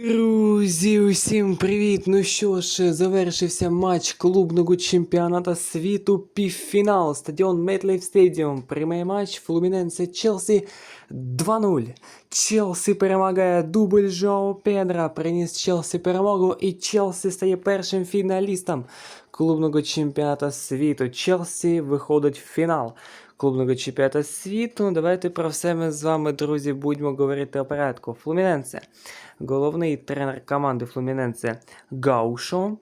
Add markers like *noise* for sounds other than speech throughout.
Друзі, усім привіт! Ну що ж, завершився матч клубного чемпіоната світу півфінал. Стадіон Метлейф Стадіум. Прямий матч Флуміненсе Челсі 2-0. Челсі перемагає дубль Жоу Педра. Приніс Челсі перемогу і Челсі стає першим фіналістом клубного чемпіоната світу. Челсі виходить в фінал клубного чемпіоната світу. Давайте про все ми з вами, друзі, будемо говорити о порядку. Флуміненсе. Головний тренер команди Флуміненсе Гаушо.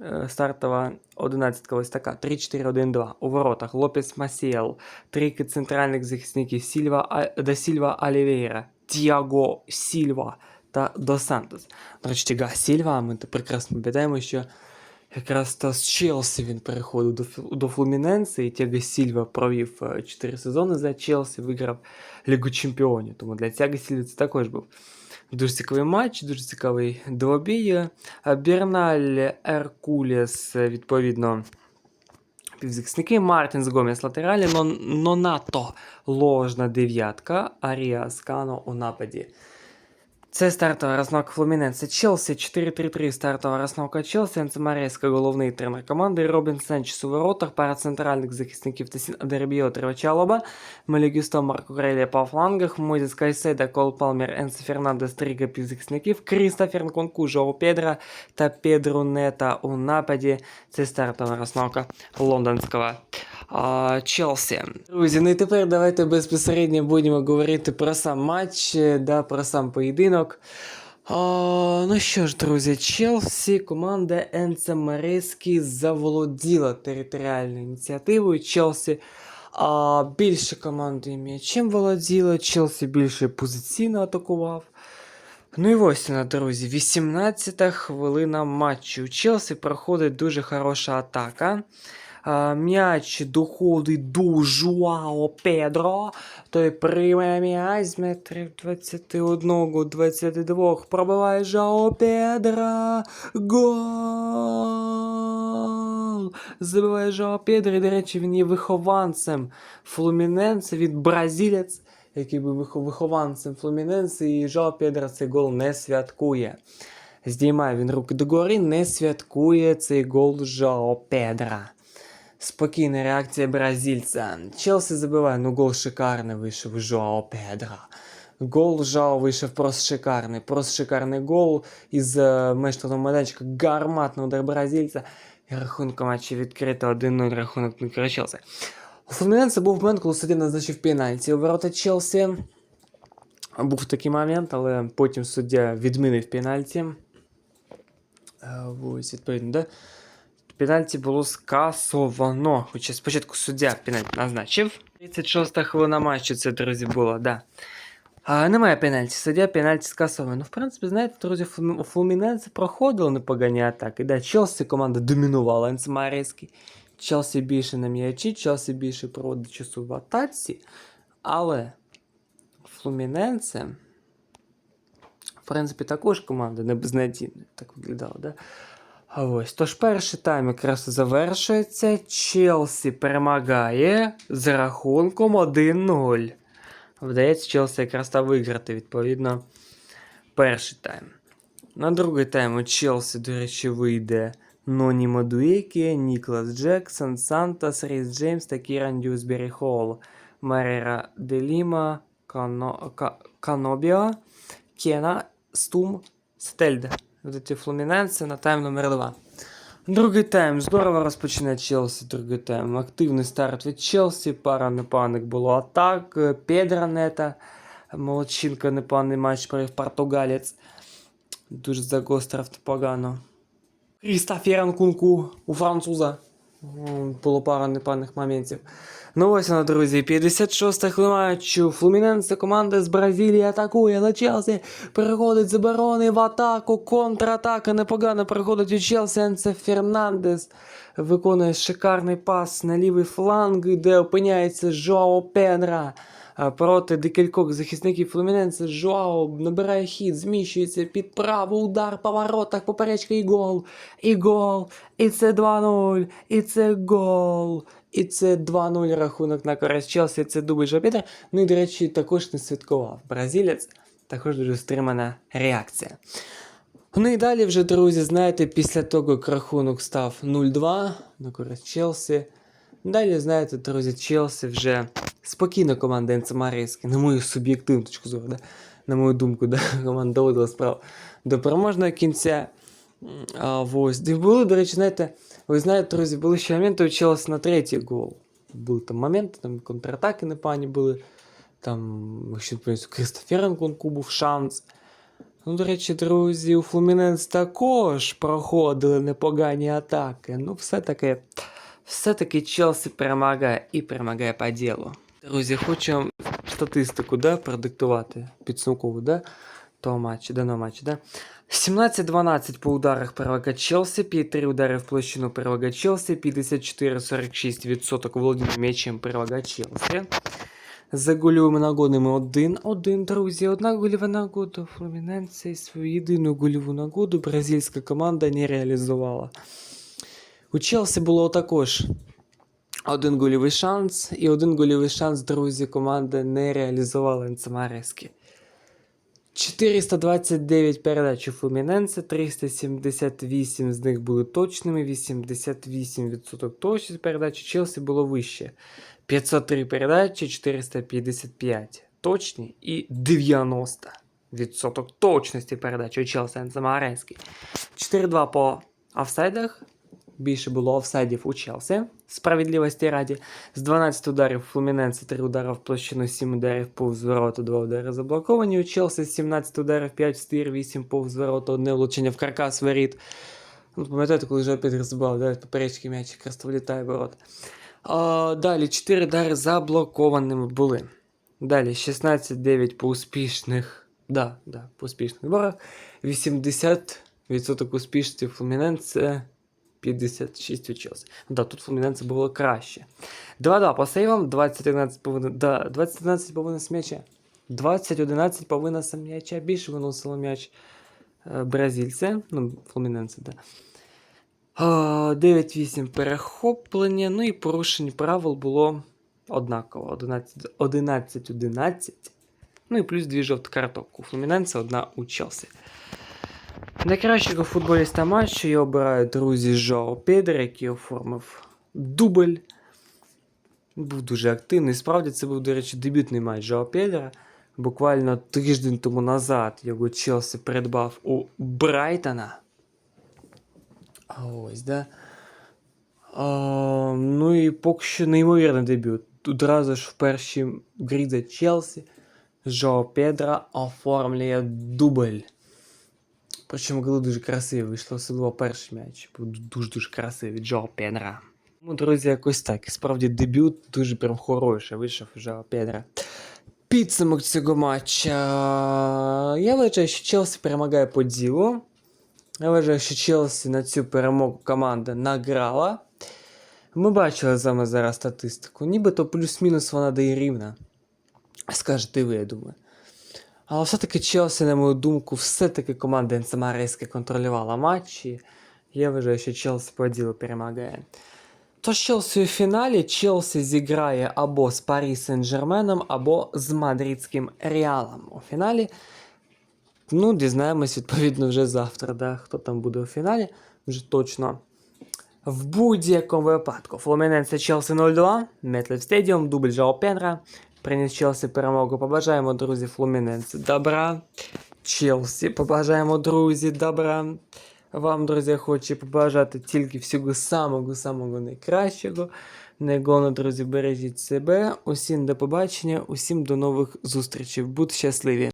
Е, Стартова 11 ось така 3-4-1-2. У воротах Лопес Масіел. Трійки центральних захисників Сільва, да Сільва Алівейра, Тіаго Сільва та До Сантос. До речі, Тіга Сільва, ми прекрасно пам'ятаємо, що якраз то з Челсі він переходив до, до Флуміненсе, і Тіаго Сільва провів 4 сезони за Челсі, виграв Лігу Чемпіонів. Тому для Тіаго Сільви це також був Дуже цікавий матч, дуже цікавий двобій. Е, Бірналь Еркуліс, відповідно, півзахисники. Мартінс Гоміс латералі, Нон- Нонато ложна дев'ятка, Арія Скано у нападі. Це стартова розновка Флуміненсе Челсі, 4-3-3 стартова розновка Челсі, Енцемареска головний тренер команди, Робін Сенчес у воротах, пара центральних захисників Тесін Адербіо Тривачалоба, Мелігісто Марко Грелія по флангах, Мойзес Кайседа, Кол Палмер, Енсо Фернандес, Тріга півзахисників, Крістофер Нконку, Жоу Педра та Педру Нета у нападі. Це стартова розновка лондонського Челсі. Друзі, ну і тепер давайте безпосередньо будемо говорити про сам матч, е, да, про сам поєдинок. А, ну що ж, друзі, Челсі, команда Енце Мареський заволоділа територіальною ініціативою. Челсі а, більше команди м'ячем володіла, Челсі більше позиційно атакував. Ну і ось вона, друзі, 18-та хвилина матчу. У Челсі проходить дуже хороша атака. А, М'яч доходить до Жуао Педро. Той приймає м'яч з метрів 21-22. Пробиває Жао Педро. Гол! Забиває Жао Педро. І, до речі, він є вихованцем Флуміненса. Він бразилець, який був вихованцем Флуміненса. І Жао Педро цей гол не святкує. Здіймає він руки догори, не святкує цей гол Жао Педра. Спокійна реакція бразильця. Челсі забиває, ну гол шикарний вийшов Жоао Педра. Гол Жао вийшов просто шикарний. Просто шикарний гол із е, межного майданчика. Гарматний удар бразильця. І рахунок матчі відкрито 1-0 рахунок на Челсі. У Флуміненса був момент, коли суддя назначив пенальті у ворота Челсі. Був такий момент, але потім суддя відмінив пенальті. Е, Ось, відповідно, да? Пенальті було скасовано. Хоча спочатку суддя пенальті назначив. 36-та хвилина матчу це, друзі, було, да. А, немає пенальті, суддя пенальті скасовано. Ну, в принципі, знаєте, друзі, у Флуміненці проходили непогані атаки. Да, Челсі команда домінувала Енцемарейський. Челсі більше на м'ячі, Челсі більше проводить часу в атаці. Але Флуміненце, в принципі, також команда не безнадійна, так виглядало, да? Ось, тож перший тайм якраз завершується. Челсі перемагає з рахунком 1-0. Вдається Челсі якраз та виграти, відповідно, перший тайм. На другий тайм у Челсі, до речі, вийде Ноні Мадуекі, Ніклас Джексон, Сантос, Ріс Джеймс та Кіран Дюсбері Холл, Марера Деліма, Кано... Ка... Канобіо, Кена, Стум, Стельде. Ведуть Флуміненце на тайм номер 2. Другий тайм. Здорово розпочинає Челсі. Другий тайм. Активний старт від Челсі. Пара непоганих було атак. Педра Нета. Молодчинка непоганий матч провів португалець. Дуже загострив погано. Крістофер Нкунку у француза. Було пара непоганих моментів. Ну ось вона, друзі, 56-та хвилина. Флуміненсе команда з Бразилії атакує на Челсі. Переходить з оборони в атаку. Контратака непогано переходить у Челсі. Енце Фернандес виконує шикарний пас на лівий фланг, де опиняється Жоао Педра. А Проти декількох захисників Флуміненсе Жоао набирає хід, зміщується під правий удар по воротах, поперечка і гол, і гол, і це 2-0, і це гол. І це 2-0 рахунок на користь Челсі, це дубль Жопітер. Ну і, до речі, також не святкував. Бразилець також дуже стримана реакція. Ну і далі вже, друзі, знаєте, після того, як рахунок став 0-2 на користь Челсі. Далі, знаєте, друзі, Челсі вже спокійна команда Енцемарійська, на мою суб'єктивну точку зору, да? на мою думку, да? *laughs* команда доводила справу до переможного кінця. А, ось. І були, до речі, знаєте, ви знаєте, друзі, були ще моменти у Челсі на третій гол. Були там моменти, там контратаки непогані були. Там, якщо у Кристоференко був шанс. Ну, до речі, друзі, у Флуміненс також проходили непогані атаки. Ну, все-таки, все-таки Челсі перемагає і перемагає по ділу. Друзі, хочу вам статистику да, продиктувати підсумкову, да, того матчу, даного матчу, да. 17-12 по ударах перевага Челсі, 5-3 удари в площину перевага Челсі, 54-46% володіння м'ячем перевага Челсі. За гольовими нагодами 1-1, друзі. Одна гольова нагода Флуміненця і свою єдину гольову нагоду бразильська команда не реалізувала. У Челсі було також один гольовий шанс, і один гольовий шанс, друзі, команда не реалізувала Енцемарески. 429 передач у Флуміненце, 378 з них були точними, 88% точність передач у Челсі було вище. 503 передачі, 455 точні і 90% точності передачі у Челсі Енцемаренський. 4-2 по офсайдах. Більше було офсайдів у Челсі. Справедливості раді. З 12 ударів Флуміненце 3 удари в площину, 7 ударів повз ворота, 2 удари заблоковані. У Челсі 17 ударів, 5 стир, 8 повз ворота, одне влучення в каркас воріт. Ну, пам'ятаєте, коли вже Петр забав, да, поперечки м'яч якраз влітає в ворота. А, далі 4 удари заблокованими були. Далі 16-9 по успішних. Да, да, по успішних зборах. 80% успішності Флуміненце. 56 у Челсі. Да, тут Флуміненце було краще. 2-2 по сейвам, 20-11 по вин- да, 20-11 по виносу м'яча. 20-11 по виносу м'яча. Більше виносило м'яч е, бразильця, ну, Флуміненце, да. 9-8 перехоплення, ну і порушень правил було однаково. 11 11-11. Ну і плюс дві жовті карток. У Флуміненце одна у Челсі. Найкращого футболіста матчу я обираю друзі Жоу Педро, який оформив дубль. Був дуже активний. Справді це був, до речі, дебютний матч Жоу Педро. Буквально тиждень тому назад його Челсі придбав у Брайтона. А ось, да. А, ну і поки що неймовірний дебют. Одразу ж в першій грі за Челсі Жоу Педро оформлює дубль. Причому коли дуже красиво вийшло, особливо перший м'яч. Був дуже-дуже красивий Джо Педра. Ну, друзі, якось так. Справді дебют дуже прям хороший вийшов Джо Педра. Підсумок цього матча. Я вважаю, що Челсі перемагає по ділу. Я вважаю, що Челсі на цю перемогу команда награла. Ми бачили з вами зараз статистику. Нібито плюс-мінус вона дає рівна. Скажете ви, я думаю. Але все-таки Челсі, на мою думку, все-таки команда Енцемарейська контролювала матчі. Я вважаю, що Челсі по ділу перемагає. Тож Челсі у фіналі Челсі зіграє або з Парі Сен-Жерменом, або з Мадридським Реалом у фіналі. Ну, дізнаємось, відповідно, вже завтра, да, хто там буде у фіналі. Вже точно. В будь-якому випадку. Флуміненце Челсі 0-2, Метлів Стадіум, дубль Жао Пенра. Приніс Челсі перемогу. Побажаємо, друзі, Флуміненце добра. Челсі, побажаємо, друзі, добра. Вам, друзі, хочу побажати тільки всього самого-самого найкращого. Найголовно, друзі, бережіть себе. Усім до побачення, усім до нових зустрічей. Будьте щасливі!